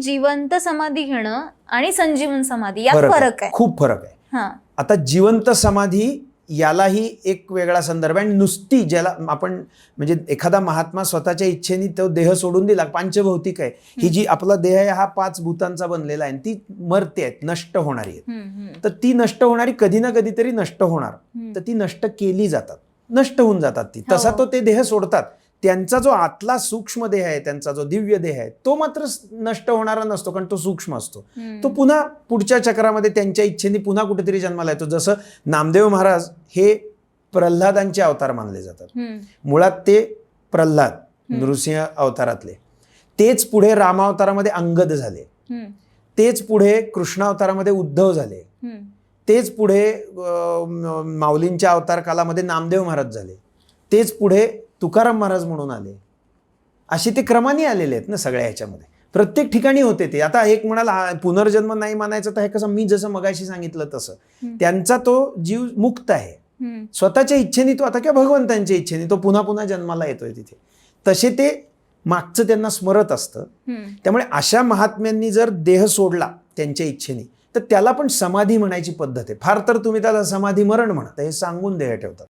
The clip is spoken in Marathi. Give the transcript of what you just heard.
जिवंत समाधी घेणं आणि संजीवन समाधी यात फरक आहे. खूप फरक आहे. हा. आता जिवंत समाधी यालाही एक वेगळा संदर्भ आहे. आणि नुसती ज्याला आपण म्हणजे एखादा महात्मा स्वतःच्या इच्छेने तो देह सोडून दिला पंचभौतिक आहे. ही जी आपला देह आहे हा पाच भूतांचा बनलेला आहे. ती मरते आहेत नष्ट होणारी आहेत. तर ती नष्ट होणारी कधी ना कधीतरी नष्ट होणार. तर ती नष्ट केली जातात. नष्ट होऊन जातात ती. हो. तसा तो ते देह सोडतात. त्यांचा जो आतला सूक्ष्म देह आहे त्यांचा जो दिव्य देह आहे तो मात्र नष्ट होणारा नसतो कारण तो सूक्ष्म असतो. तो पुन्हा पुढच्या चक्रामध्ये त्यांच्या इच्छेने पुन्हा कुठेतरी जन्माला येतो. जसं नामदेव महाराज हे प्रल्हादांचे अवतार मानले जातात. मुळात ते प्रल्हाद. नृसिंह अवतारातले. तेच पुढे रामावतारामध्ये अंगद झाले. तेच पुढे कृष्णावतारामध्ये उद्धव झाले. तेच पुढे माऊलींच्या अवतार कालामध्ये नामदेव महाराज झाले. तेच पुढे तुकाराम महाराज म्हणून आले. असे ते क्रमाने आलेले आहेत ना सगळ्या ह्याच्यामध्ये. प्रत्येक ठिकाणी होते ते. आता एक म्हणाला पुनर्जन्म नाही मानायचं तर हे कसं? मी जसं मगाशी सांगितलं तसं. त्यांचा तो जीव मुक्त आहे. स्वतःच्या इच्छेने तो आता किंवा भगवंतांच्या इच्छेने तो पुन्हा पुन्हा जन्माला येतोय तिथे. तसे ते मागचं त्यांना स्मरत असतं. त्यामुळे अशा महात्म्यांनी जर देह सोडला त्यांच्या इच्छेने तर त्याला पण समाधी म्हणायची पद्धत आहे. फार तर तुम्ही त्याला समाधी मरण म्हणा तर हे सांगून देह ठेवतात.